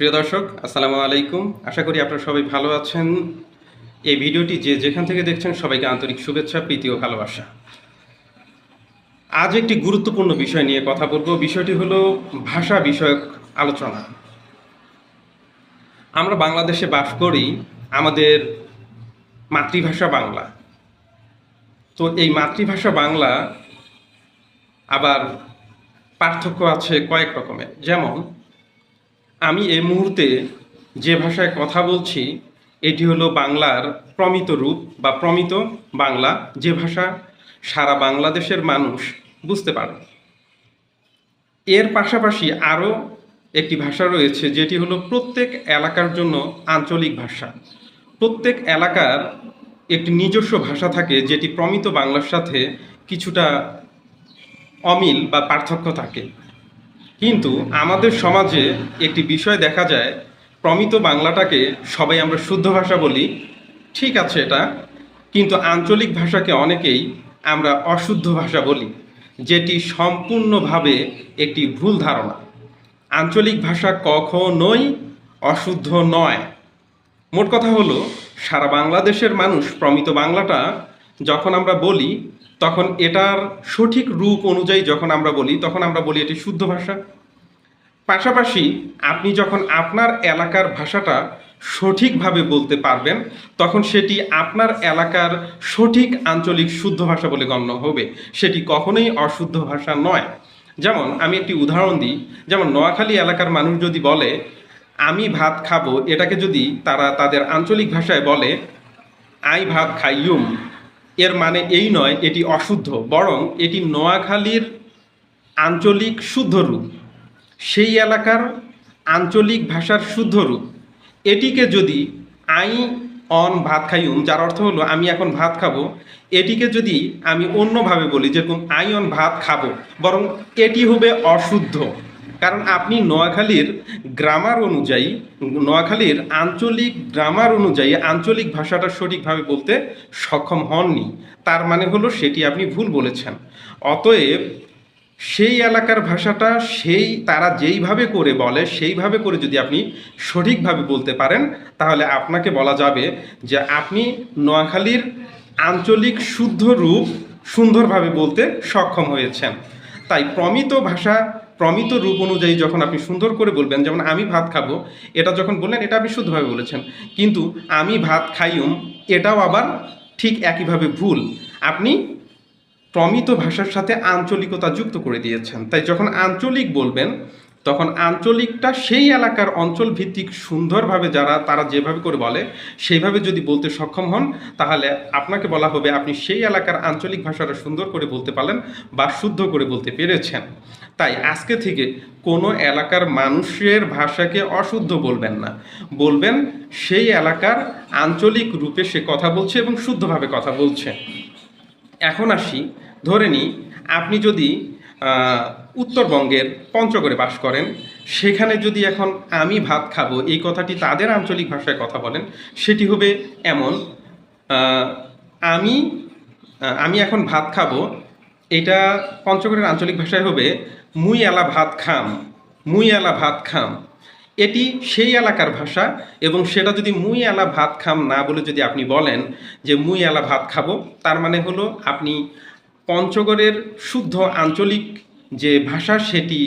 প্রিয় দর্শক, আসসালামু আলাইকুম। আশা করি আপনারা সবাই ভালো আছেন। এই ভিডিওটি যে যেখান থেকে দেখছেন, সবাইকে আন্তরিক শুভেচ্ছা, প্রীতি ও ভালোবাসা। আজ একটি গুরুত্বপূর্ণ বিষয় নিয়ে কথা বলব। বিষয়টি হলো ভাষা বিষয়ক আলোচনা। আমরা বাংলাদেশে বাস করি, আমাদের মাতৃভাষা বাংলা। তো এই মাতৃভাষা বাংলা আবার পার্থক্য আছে কয়েক রকমের। যেমন আমি এই মুহূর্তে যে ভাষায় কথা বলছি, এটি হলো বাংলার প্রমিত রূপ বা প্রমিত বাংলা। যে ভাষা সারা বাংলাদেশের মানুষ বুঝতে পারে। এর পাশাপাশি আরও একটি ভাষা রয়েছে, যেটি হলো প্রত্যেক এলাকার জন্য আঞ্চলিক ভাষা। প্রত্যেক এলাকার একটি নিজস্ব ভাষা থাকে, যেটি প্রমিত বাংলার সাথে কিছুটা অমিল বা পার্থক্য থাকে। কিন্তু আমাদের সমাজে একটি বিষয় দেখা যায়, প্রমিত বাংলাটাকে সবাই আমরা শুদ্ধ ভাষা বলি, ঠিক আছে এটা, কিন্তু আঞ্চলিক ভাষাকে অনেকেই আমরা অশুদ্ধ ভাষা বলি, যেটি সম্পূর্ণভাবে একটি ভুল ধারণা। আঞ্চলিক ভাষা কখনোই অশুদ্ধ নয়। মোট কথা হলো, সারা বাংলাদেশের মানুষ প্রমিত বাংলাটা যখন আমরা বলি, তখন এটার সঠিক রূপ অনুযায়ী যখন আমরা বলি, তখন আমরা বলি এটি শুদ্ধ ভাষা। পাশাপাশি আপনি যখন আপনার এলাকার ভাষাটা সঠিকভাবে বলতে পারবেন, তখন সেটি আপনার এলাকার সঠিক আঞ্চলিক শুদ্ধ ভাষা বলে গণ্য হবে। সেটি কখনোই অশুদ্ধ ভাষা নয়। যেমন আমি একটি উদাহরণ দিই, যেমন নোয়াখালী এলাকার মানুষ যদি বলে, আমি ভাত খাব, এটাকে যদি তারা তাদের আঞ্চলিক ভাষায় বলে, আই ভাত খাইয়ুম। এর মানে এই নয়, এটি অশুদ্ধ, বরং এটি নোয়াখালীর আঞ্চলিক শুদ্ধ রূপ। সেই এলাকার আঞ্চলিক ভাষার শুদ্ধ রূপ। এটিকে যদি আই অন ভাত খাইউম, যার অর্থ হলো আমি এখন ভাত খাব, এটিকে যদি আমি অন্যভাবে বলি, যেরকম আই অন ভাত খাব, বরং এটি হবে অশুদ্ধ। কারণ আপনি নোয়াখালীর গ্রামার অনুযায়ী, নোয়াখালীর আঞ্চলিক গ্রামার অনুযায়ী আঞ্চলিক ভাষাটা সঠিকভাবে বলতে সক্ষম হননি। তার মানে হলো সেটি আপনি ভুল বলেছেন। অতএব সেই এলাকার ভাষাটা সেই তারা যেইভাবে করে বলে, সেইভাবে করে যদি আপনি সঠিকভাবে বলতে পারেন, তাহলে আপনাকে বলা যাবে যে আপনি নোয়াখালীর আঞ্চলিক শুদ্ধ রূপ সুন্দরভাবে বলতে সক্ষম হয়েছেন। তাই প্রমিত ভাষা, প্রমিত রূপ অনুযায়ী যখন আপনি সুন্দর করে বলবেন, যেমন আমি ভাত খাব, এটা যখন বললেন, এটা আপনি শুদ্ধভাবে বলেছেন। কিন্তু আমি ভাত খাইম এটাও আবার ঠিক একইভাবে ভুল। আপনি প্রমিত ভাষার সাথে আঞ্চলিকতা যুক্ত করে দিয়েছেন। তাই যখন আঞ্চলিক বলবেন তখন আঞ্চলিকটা সেই এলাকার অঞ্চল ভিত্তিক সুন্দরভাবে যারা, তারা যেভাবে করে বলে, সেইভাবে যদি বলতে সক্ষম হন, তাহলে আপনাকে বলা হবে আপনি সেই এলাকার আঞ্চলিক ভাষাটা সুন্দর করে বলতে পারলেন বা শুদ্ধ করে বলতে পেরেছেন। তাই আজকে থেকে কোনো এলাকার মানুষের ভাষাকে অশুদ্ধ বলবেন না। বলবেন সেই এলাকার আঞ্চলিক রূপে সে কথা বলছে এবং শুদ্ধভাবে কথা বলছে। এখন আসি, ধরে নিই, আপনি যদি উত্তরবঙ্গের পঞ্চগড়ে বাস করেন। সেখানে যদি এখন আমি ভাত খাব, এই কথাটি তাদের আঞ্চলিক ভাষায় কথা বলেন, সেটি হবে এমন আমি আমি এখন ভাত খাব, এটা পঞ্চগড়ের আঞ্চলিক ভাষায় হবে মুই এলা ভাত খাম, মুই এলা ভাত খাম। এটি সেই এলাকার ভাষা এবং সেটা যদি মুই এলা ভাত খাম না বলে যদি আপনি বলেন যে মুই এলা ভাত খাব, তার মানে হলো আপনি পঞ্চগড়ের শুদ্ধ আঞ্চলিক যে ভাষা সেটি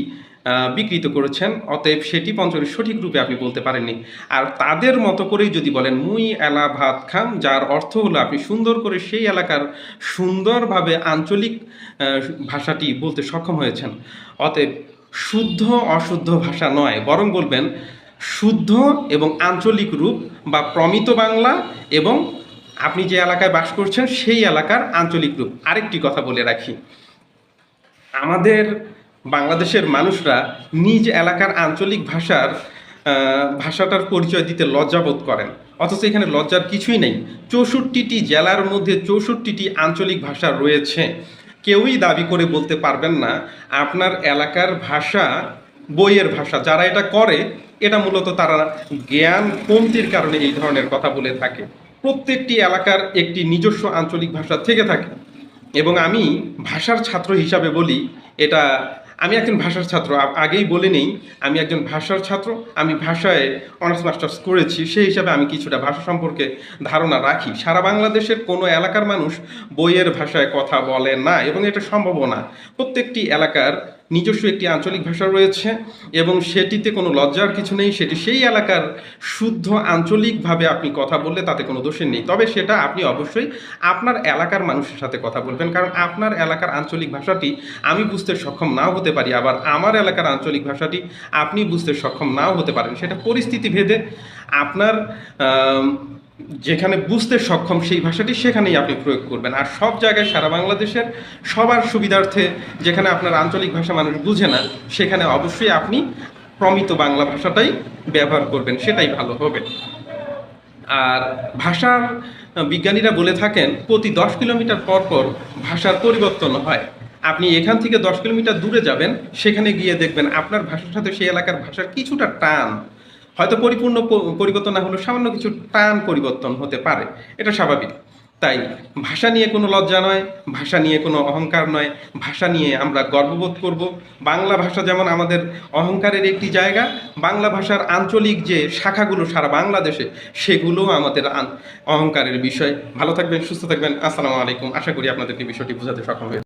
বিকৃত করেছেন, অতএব সেটি পঞ্চগড়ের সঠিক রূপে আপনি বলতে পারেননি। আর তাদের মতো করেই যদি বলেন, মুই এলা ভাত খাম, যার অর্থ হলো আপনি সুন্দর করে সেই এলাকার সুন্দরভাবে আঞ্চলিক ভাষাটি বলতে সক্ষম হয়েছেন। অতএব শুদ্ধ, অশুদ্ধ ভাষা নয়, বরং বলবেন, শুদ্ধ এবং আঞ্চলিক রূপ বা প্রমিত বাংলা এবং আপনি যে এলাকায় বাস করছেন, সেই এলাকার আঞ্চলিক রূপ। আরেকটি কথা বলে রাখি। আমাদের বাংলাদেশের মানুষরা নিজ এলাকার আঞ্চলিক ভাষার ভাষাটার পরিচয় দিতে লজ্জাবোধ করেন। অথচ এখানে লজ্জার কিছুই নেই। চৌষট্টিটি জেলার মধ্যে চৌষট্টিটি আঞ্চলিক ভাষা রয়েছে। কেউই দাবি করে বলতে পারবেন না, আপনার এলাকার ভাষা, বইয়ের ভাষা, যারা এটা করে, এটা মূলত তারা জ্ঞান কমতির কারণে এই ধরনের কথা বলে থাকে। প্রত্যেকটি এলাকার একটি নিজস্ব আঞ্চলিক ভাষা থেকে থাকে। এবং আমি ভাষার ছাত্র হিসাবে বলি, এটা আমি একজন ভাষার ছাত্র আগেই বলে নেই, আমি একজন ভাষার ছাত্র, আমি ভাষায় অনার্স, মাস্টার্স করেছি, সেই হিসাবে আমি কিছুটা ভাষা সম্পর্কে ধারণা রাখি। সারা বাংলাদেশের কোনো এলাকার মানুষ বইয়ের ভাষায় কথা বলে না, এবং এটা সম্ভবও না। প্রত্যেকটি এলাকার নিজস্ব একটি আঞ্চলিক ভাষা রয়েছে এবং সেটিতে কোনো লজ্জার কিছু নেই, সেটি সেই এলাকার শুদ্ধ আঞ্চলিকভাবে আপনি কথা বললে তাতে কোনো দোষের নেই। তবে সেটা আপনি অবশ্যই আপনার এলাকার মানুষের সাথে কথা বলবেন, কারণ আপনার এলাকার আঞ্চলিক ভাষাটি আমি বুঝতে সক্ষম নাও হতে পারি, আবার আমার এলাকার আঞ্চলিক ভাষাটি আপনি বুঝতে সক্ষম নাও হতে পারেন। সেটা পরিস্থিতি ভেদে আপনার যেখানে বুঝতে সক্ষম সেই ভাষাটি সেখানেই আপনি প্রয়োগ করবেন। আর সব জায়গায় সারা বাংলাদেশের সবার সুবিধার্থে যেখানে আপনার আঞ্চলিক ভাষা মানুষ বুঝে না, সেখানে অবশ্যই আপনি প্রমিত বাংলা ভাষাটাই ব্যবহার করবেন, সেটাই ভালো হবে। আর ভাষার বিজ্ঞানীরা বলে থাকেন, প্রতি দশ কিলোমিটার পর পর ভাষার পরিবর্তন হয়। আপনি এখান থেকে দশ কিলোমিটার দূরে যাবেন, সেখানে গিয়ে দেখবেন আপনার ভাষার সাথে সেই এলাকার ভাষার কিছুটা টান। হয়তো পরিপূর্ণ পরিবর্তন না হলেও সামান্য কিছু টান পরিবর্তন হতে পারে। এটা স্বাভাবিক। তাই ভাষা নিয়ে কোনো লজ্জা নয়, ভাষা নিয়ে কোনো অহংকার নয়, ভাষা নিয়ে আমরা গর্ববোধ করব। বাংলা ভাষা যেমন আমাদের অহংকারের একটি জায়গা, বাংলা ভাষার আঞ্চলিক যে শাখাগুলো সারা বাংলাদেশে সেগুলোও আমাদের অহংকারের বিষয়। ভালো থাকবেন, সুস্থ থাকবেন। আসসালামু আলাইকুম। আশা করি আপনাদেরকে বিষয়টি বোঝাতে সক্ষম হয়েছে।